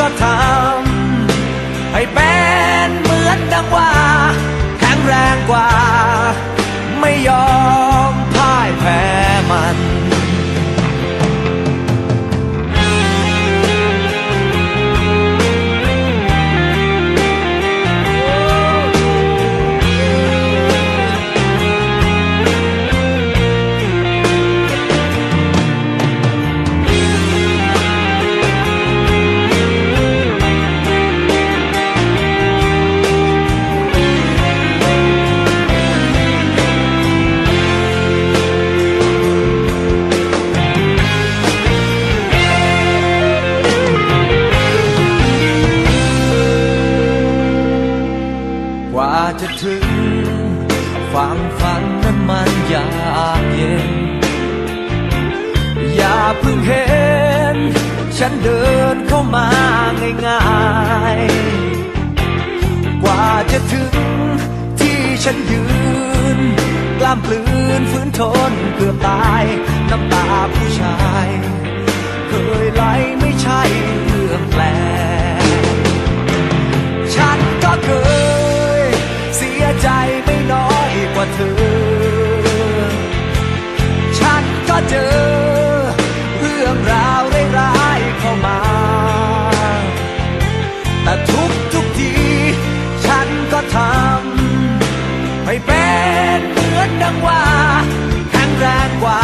ก็ทำให้เป็นเหมือนดังว่า แข็งแรงกว่า ไม่ยอม จะถึงฝั่งฝันนั้นมันยากเย็น อย่าเพิ่งเห็น ฉันเดินเข้ามาง่ายๆ กว่าจะถึงที่ฉันยืน กล้ามปลืนฝืนทนเกือบตาย เป็นเหมือนดังว่าแข็งแรงกว่า